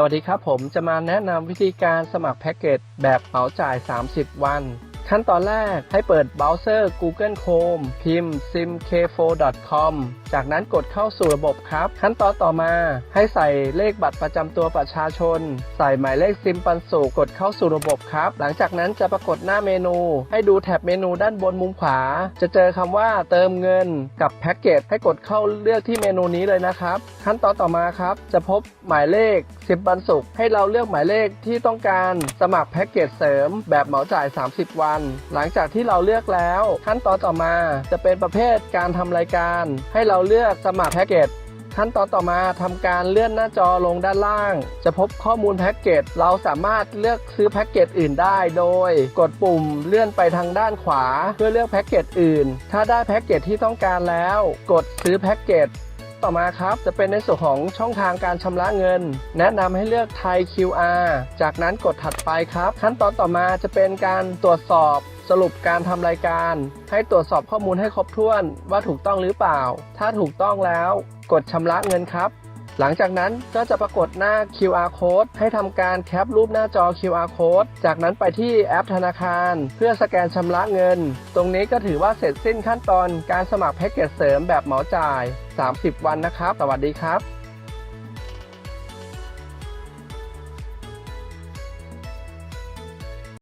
สวัสดีครับผมจะมาแนะนำวิธีการสมัครแพ็กเกจแบบเหมาจ่าย 30 วัน ขั้นตอนแรกให้เปิดเบราว์เซอร์ Google Chrome พิมพ์ simk4.com จากนั้นกดเข้าสู่ระบบครับ ขั้นตอนต่อมาให้ใส่เลขบัตรประจำตัวประชาชน ใส่หมายเลขซิมปันสุกดเข้าสู่ระบบครับ หลังจากนั้นจะปรากฏหน้าเมนู ให้ดูแท็บเมนูด้านบนมุมขวา จะเจอคำว่าเติมเงินกับแพ็กเกจให้กดเข้าเลือกที่เมนูนี้เลยนะครับ ขั้นตอนต่อมาครับ จะพบหมายเลขซิมปันสุกให้เราเลือกหมายเลขที่ต้องการสมัครแพ็กเกจเสริม แบบเหมาจ่าย 30 วัน หลังจากที่เราเลือกแล้ว ขั้นตอนต่อมาจะเป็นประเภทการทำรายการ ให้เราเลือกสมัครแพ็กเกจขั้นตอนต่อมาทำการเลื่อนหน้าจอลงด้านล่าง จะพบข้อมูลแพ็กเกจ เราสามารถเลือกซื้อแพ็กเกจอื่นได้โดย กดปุ่มเลื่อนไปทางด้านขวา เพื่อเลือกแพ็กเกจอื่น ถ้าได้แพ็กเกจที่ต้องการแล้ว กดซื้อแพ็กเกจ ต่อมาครับจะเป็นในส่วนของช่องทางการชำระเงิน แนะนำให้เลือกไทย QR จากนั้นกดถัดไปครับ ขั้นตอนต่อมาจะเป็นการตรวจสอบสรุปการทำรายการ ให้ตรวจสอบข้อมูลให้ครบถ้วนว่าถูกต้องหรือเปล่า ถ้าถูกต้องแล้ว กดชำระเงินครับ หลังจากนั้นก็จะปรากฏหน้า QR code ให้ทำการแคปรูปหน้าจอ QR code จากนั้นไปที่แอปธนาคาร เพื่อสแกนชำระเงิน ตรงนี้ก็ถือว่าเสร็จสิ้นขั้นตอนการสมัครแพ็กเกจเสริมแบบเหมาจ่าย 30 วันนะครับ สวัสดีครับ